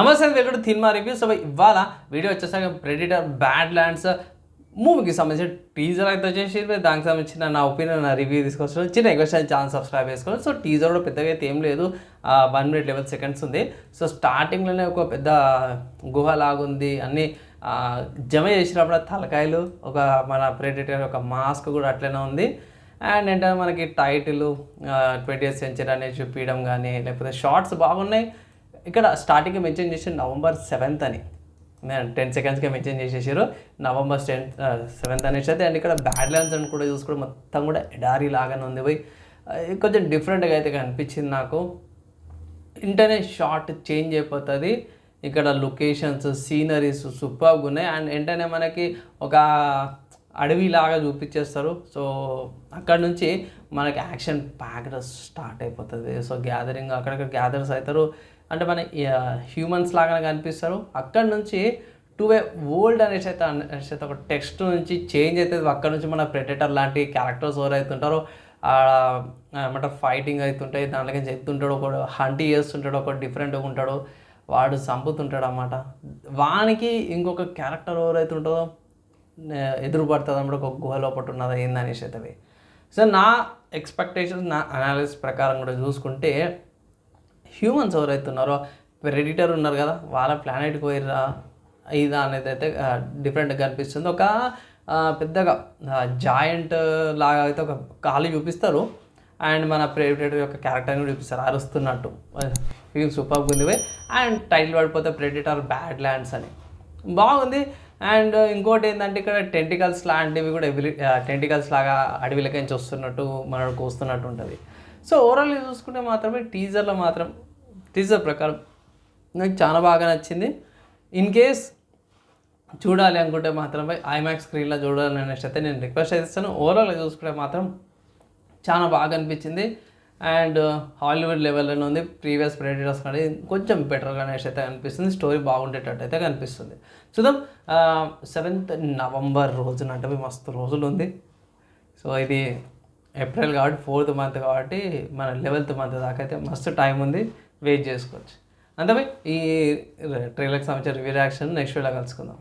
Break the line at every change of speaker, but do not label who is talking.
నమస్తే welcome to cinema review. So ఇవాళ video వచ్చేసరికి ప్రెడిటర్ బ్యాడ్ ల్యాండ్స్ మూవీకి సంబంధించిన టీజర్ అయితే వచ్చేసి దానికి సంబంధించిన నా ఒపీనియన్ నా రివ్యూ తీసుకొచ్చాను. చిన్న క్వశ్చన్ ఛాన్స్ సబ్స్క్రైబ్ చేసుకోండి. సో టీజర్ కూడా పెద్దగా అయితే ఏం లేదు. వన్ మినిట్ లెవెల్ సెకండ్స్ ఉంది. సో స్టార్టింగ్లోనే ఒక పెద్ద గుహ లాగుంది అన్నీ జమ చేసినప్పుడు తలకాయలు ఒక మన ప్రెడిటర్ ఒక మాస్క్ కూడా అట్లనే ఉంది. అండ్ ఏంటంటే మనకి టైటిల్ ట్వంటీ సెంచరీ అనేది చూపించడం కానీ లేకపోతే షార్ట్స్ బాగున్నాయి. ఇక్కడ స్టార్టింగ్ మెన్షన్ చేసి నవంబర్ సెవెంత్ అని. నేను టెన్ సెకండ్స్కే మెన్షన్ చేసేసారు నవంబర్ టెన్త్ సెవెంత్ అనేసి అయితే అండ్ ఇక్కడ బ్యాడ్ ల్యాండ్స్ అని కూడా చూసుకుంటే మొత్తం కూడా ఎడారి లాగానే ఉంది పోయి. కొంచెం డిఫరెంట్గా అయితే కనిపించింది నాకు. ఇంటర్నెట్ షార్ట్ చేంజ్ అయిపోతుంది. ఇక్కడ లొకేషన్స్ సీనరీస్ సూపర్గా ఉన్నాయి. అండ్ వెంటనే మనకి ఒక అడవిలాగా చూపించేస్తారు. సో అక్కడ నుంచి మనకి యాక్షన్ ప్యాక్డ్ స్టార్ట్ అయిపోతుంది. సో గ్యాదరింగ్ అక్కడక్కడ గ్యాదర్స్ అవుతారు. అంటే మన హ్యూమన్స్ లాగానే కనిపిస్తారు. అక్కడ నుంచి టు వే ఓల్డ్ అనేసి అయితే అనేసి అయితే ఒక టెక్స్ట్ నుంచి చేంజ్ అవుతుంది అక్కడ నుంచి మన ప్రెడేటర్ లాంటి క్యారెక్టర్స్ ఎవరు అవుతుంటారో ఏమంటారు ఫైటింగ్ అవుతుంటాయి. దాంట్లోకి చెప్తుంటాడు ఒకడు హంటీ చేస్తుంటాడు ఒక డిఫరెంట్గా ఉంటాడు. వాడు చంపుతుంటాడు అన్నమాట. వానికి ఇంకొక క్యారెక్టర్ ఎవరైతే ఉంటుందో ఎదురుపడుతుంది అన్నమాట ఒక గుహ లోపల ఉన్నదా ఏందనేసి అయితే సో నా ఎక్స్పెక్టేషన్స్ నా అనాలిసిస్ ప్రకారం కూడా చూసుకుంటే హ్యూమన్స్ ఎవరైతే ఉన్నారో ప్రెడిటర్ ఉన్నారు కదా వాళ్ళ ప్లానెట్కి పోయిర్రా ఇదా అనేది అయితే డిఫరెంట్గా కనిపిస్తుంది ఒక పెద్దగా జాయింట్ లాగా అయితే ఒక ఖాళీ చూపిస్తారు. అండ్ మన ప్రెడిటర్ యొక్క క్యారెక్టర్ని చూపిస్తారు అరుస్తున్నట్టు. ఫీల్ సూపర్ ఉంది అండ్ టైటిల్ పడిపోతే ప్రెడిటర్ బ్యాడ్ ల్యాండ్స్ అని. బాగుంది. అండ్ ఇంకోటి ఏంటంటే ఇక్కడ టెంటికల్స్ లాంటివి కూడా ఎవిలి టెంటికల్స్ లాగా అడవిలకించి వస్తున్నట్టు మనకు వస్తున్నట్టు ఉంటుంది. సో ఓవరాల్ చూసుకుంటే మాత్రమే టీజర్లో మాత్రం టీజర్ ప్రకారం నాకు చాలా బాగా నచ్చింది. ఇన్ కేస్ చూడాలి అనుకుంటే మాత్రమే ఐమాక్స్ స్క్రీన్లో చూడాలని అనేసి అయితే నేను రిక్వెస్ట్ చేస్తాను. ఓవరాల్గా చూసుకుంటే మాత్రం చాలా బాగా అనిపించింది. అండ్ హాలీవుడ్ లెవెల్లోనే ఉంది. ప్రీవియస్ ప్రెడిటర్స్ కానీ కొంచెం బెటర్గా అనేసి అయితే అనిపిస్తుంది స్టోరీ బాగుండేటట్టు అయితే కనిపిస్తుంది. చూద్దాం. సెవెంత్ నవంబర్ రోజున అంటే మస్తు రోజులు ఉంది. సో ఇది ఏప్రిల్ కాబట్టి ఫోర్త్ మంత్ కాబట్టి మన లెవెల్త్ మంత్ దాకా అయితే మస్తు టైం ఉంది. వెయిట్ చేసుకోవచ్చు. అంతే ఈ ట్రైలర్కి సంబంధించిన రివ్యూ రియాక్షన్ నెక్స్ట్ వీడియో కలుసుకుందాం.